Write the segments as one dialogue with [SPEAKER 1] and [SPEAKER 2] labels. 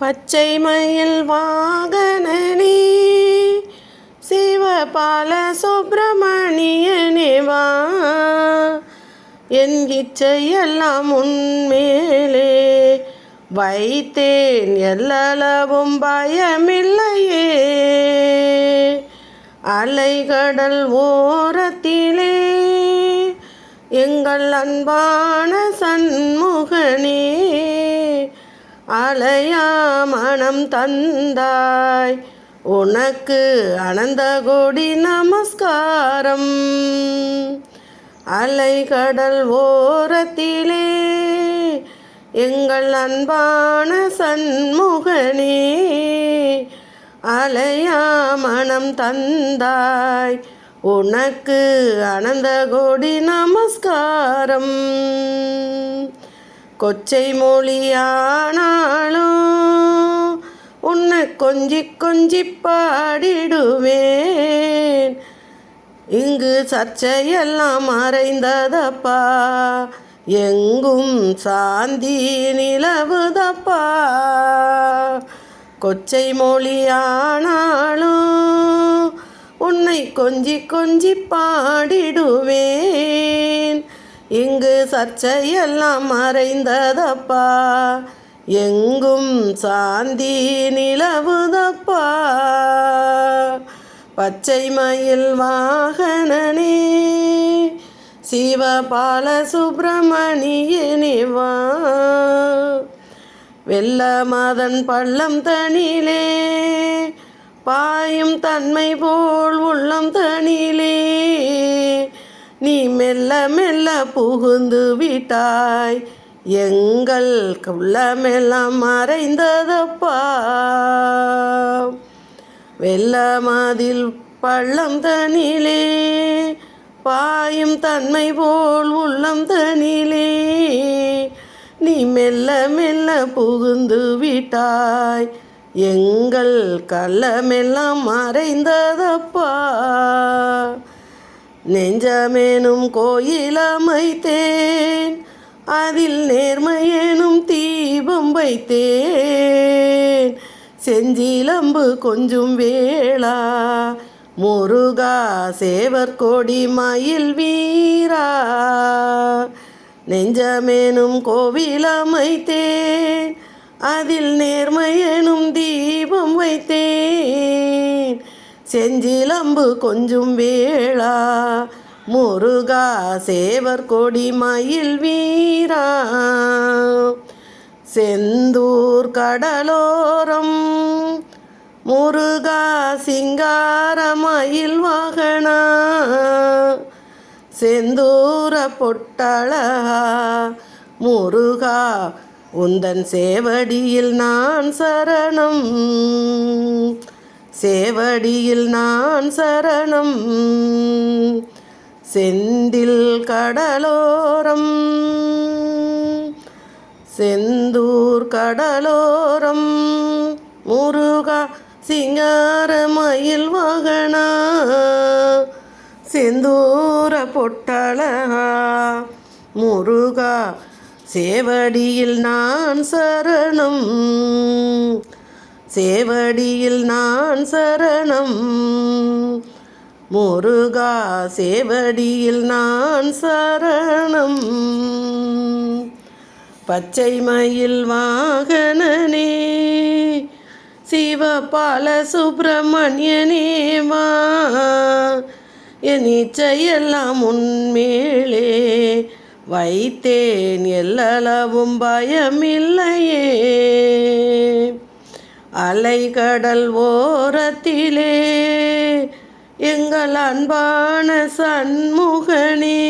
[SPEAKER 1] பச்சை மயில் வாகனனே சிவபால சுப்பிரமணியனே வா. என் இச்சையெல்லாம் உன்மேலே வைத்தேன் எல்லளவும் பயமில்லையே. அலைகடல் ஓரத்திலே எங்கள் அன்பான அலையா மனம் தந்தாய். உனக்கு அனந்த கோடி நமஸ்காரம். அலைகடல் ஓரத்திலே எங்கள் அன்பான சண்முகனே அலையா மனம் தந்தாய். உனக்கு அனந்த கோடி நமஸ்காரம். கொச்சை மொழியானாலும் உன்னை கொஞ்சி கொஞ்சி பாடிடுவேன். இங்கு சர்ச்சையெல்லாம் மறைந்ததப்பா எங்கும் சாந்தி நிலவுதப்பா. கொச்சை மொழியானாலும் உன்னை கொஞ்சி கொஞ்சி பாடிடுவேன். இங்கு சர்ச்சையெல்லாம் மறைந்ததப்பா. எங்கும் சாந்தி நிலவுதப்பா. பச்சை மயில் வாகனனே சிவபால சுப்பிரமணியனிவா. வெள்ள மதன் பள்ளம் தனிலே பாயும் தன்மை போல் உள்ளம் தனிலே. நீ மெல்ல மெல்ல புகுந்து விட்டாய். எங்கள் உள்ளமெல்லாம் மறைந்ததப்பா. வெள்ளமாதில் பள்ளம் தனிலே பாயும் தன்மை போல் உள்ளம் தனிலே. நீ மெல்ல மெல்ல புகுந்து விட்டாய். எங்கள் கள்ளமெல்லாம் மறைந்ததப்பா. நெஞ்சமேனும் கோயில் அமைத்தேன் அதில் நேர்மையேனும் தீபம் வைத்தேன். செஞ்சிலம்பு கொஞ்சும் வேளா முருகா சேவர் கொடி மயில் வீரா. நெஞ்சமேனும் கோவில் அமைத்தேன் அதில் நேர்மையெனும் தீபம் வைத்தேன். செஞ்சிலம்பு கொஞ்சும் வேளா. முருகா சேவர் கொடி மயில் வீரா. செந்தூர் கடலோரம். முருகா சிங்கார மயில் வாகனா. செந்தூர பொட்டழகா. முருகா உந்தன் சேவடியில் நான் சரணம். சேவடியில் நான் சரணம். செந்தில் கடலோரம். செந்தூர் கடலோரம். முருகா சிங்கார மயில் வாகனா செந்தூர பொட்டழகா. முருகா சேவடியில் நான் சரணம். சேவடியில் நான் சரணம். முருகா சேவடியில் நான் சரணம். பச்சை மயில் வாகனனே சிவபால சுப்பிரமணியனே வா. என் இச்சையெல்லாம் உன்மேலே வைத்தேன் எல்லளவும் பயமில்லையே. அலைகடல் ஓரத்திலே எங்கள் அன்பான சண்முகனே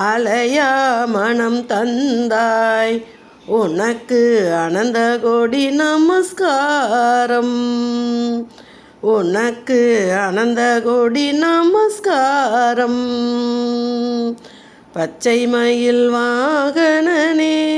[SPEAKER 1] அலையா மனம் தந்தாய். உனக்கு அனந்த கோடி நமஸ்காரம். உனக்கு அனந்த கோடி நமஸ்காரம். பச்சை மயில் வாகனனே.